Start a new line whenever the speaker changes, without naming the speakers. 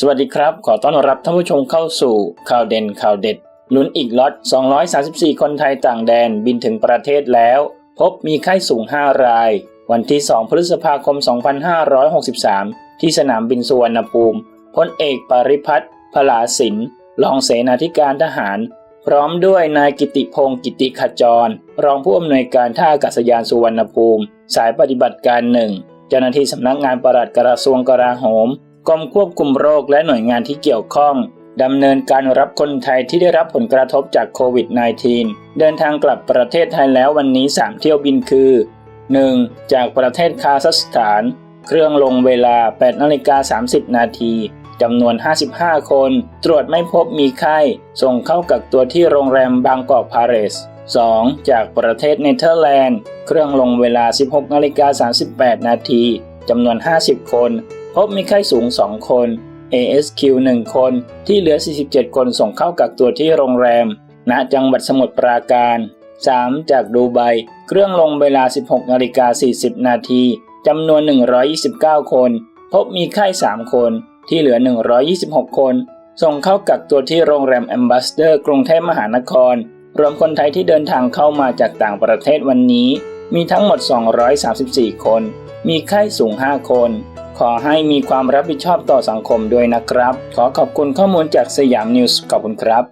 สวัสดีครับ ขอต้อนรับท่านผู้ชมเข้าสู่ข่าวเด่นข่าวเด็ดลุ้นอีกล็อต 234 คนไทยต่างแดนบินถึงประเทศแล้ว พบมีไข้สูง 5 ราย วันที่ 2 พฤษภาคม 2563 ที่สนามบินสุวรรณภูมิพลเอกปริพัฒน์พลาสินรองเสนาธิการทหาร พร้อมด้วยนายกิติพงศ์กิติขจร รองผู้อำนวยการท่าอากาศยานสุวรรณภูมิ สายปฏิบัติการหนึ่งเจ้าหน้าที่สำนักงานปลัดกระทรวงกลาโหม กรมควบคุมโรคและหน่วยงานที่เกี่ยวข้องดำเนินการรับคนไทยที่ได้รับผลกระทบจากโควิด -19 เดินทางกลับประเทศไทยแล้ววันนี้ 3 เที่ยวบินคือ 1. จากประเทศคาซัคสถาน เครื่องลงเวลา8นาฬิกา30 นาทีจำนวน 55 คน ตรวจไม่พบมีไข้ ส่งเข้ากักตัวที่โรงแรมบางกอกพาเลส 2. จากประเทศเนเธอร์แลนด์ เครื่องลงเวลา 16นาฬิกา38 นาทีจำนวน 50 คน พบมีไข้สูง 2 คน ASQ 1 คนที่เหลือ 47 คนส่งเข้ากักตัวที่โรงแรม ณ จังหวัดสมุทรปราการ 3. จากดูไบ เครื่องลงเวลา 16นาฬิกา40 นาทีจำนวน 129 คน พบมีไข้ 3 คนที่เหลือ 126 คน ส่งเข้ากักตัวที่โรงแรมแอมบ s สเดอร์กรุงเทพมหานคร รวมคนไทยที่เดินทางเข้ามาจากต่างประเทศวันนี้ มีทั้งหมด 234 คน มีไข้สูง 5 คน ขอให้มีความรับผิดชอบต่อสังคมด้วยนะครับ ขอขอบคุณข้อมูลจากสยามนิวส์ขอบคุณครับ